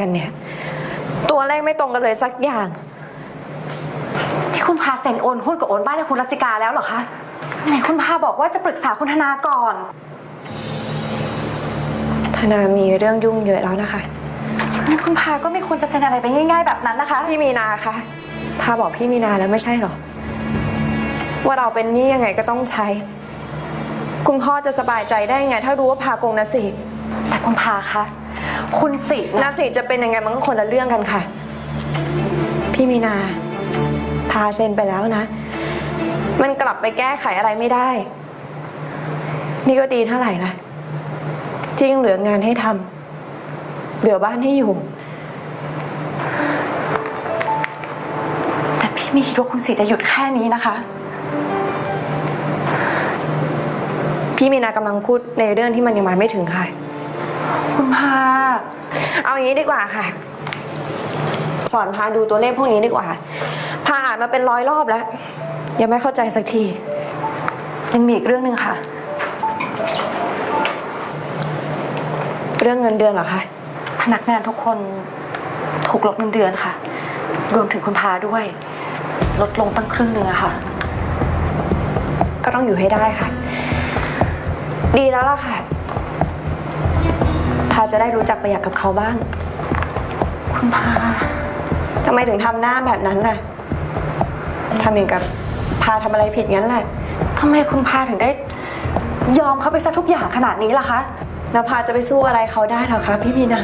กันเนี่ย ตัวเลขไม่ตรงกันเลยสักอย่าง ที่คุณพาเซ็นโอนหุ้นกับโอนบ้านให้คุณรัชกาแล้วเหรอคะไหนคุณพาบอกว่าจะปรึกษาคุณธนาก่อน ธนามีเรื่องยุ่งเยอะแล้วนะคะงั้นคุณพาก็ไม่ควรจะเซ็นอะไรไปง่าย ๆ แบบนั้นนะคะ พี่มีนาคะพาบอกพี่มีนาแล้วไม่ใช่เหรอ ว่าเราเป็นหนี้ยังไงก็ต้องใช้ คุณพ่อจะสบายใจได้ไง ถ้ารู้ว่าพาโกงนาสิ แต่คุณพาคะ คุณสินาสิจะเป็นยังไงมันก็คนละเรื่องกันค่ะ พี่มีนา พาเซ็นไปแล้วนะ มันกลับไปแก้ไขอะไรไม่ได้ นี่ก็ดีเท่าไหร่ละที่ยังเหลืองานให้ทำเหลือบ้านให้อยู่ แต่พี่ไม่คิดว่าคุณสิจะหยุดแค่นี้นะคะ พี่มีนากำลังพูดในเรื่องที่มันยังมาไม่ถึงค่ะ คุณพา เอาอย่างนี้ดีกว่าค่ะ สอนพาดูตัวเลขพวกนี้ดีกว่า พาอ่านมาเป็นร้อยรอบแล้ว ยังไม่เข้าใจสักที ยังมีอีกเรื่องหนึ่งค่ะ เรื่องเงินเดือนเหรอคะ พนักงานทุกคนถูกลดเงินเดือนค่ะ รวมถึงคุณพาด้วย ลดลงตั้งครึ่งหนึ่งอะค่ะ ก็ต้องอยู่ให้ได้ค่ะ ดีแล้วล่ะค่ะพาจะได้รู้จักประหยัดกับเขาบ้าง คุณพาทำไมถึงทำหน้าแบบนั้นล่ะทำอย่างกับพาทำอะไรผิดงั้นแหละทำไมคุณพาถึงได้ ยอมเขาไปซะทุกอย่างขนาดนี้ล่ะคะ แล้วพาจะไปสู้อะไรเขาได้หรอคะพี่มีนา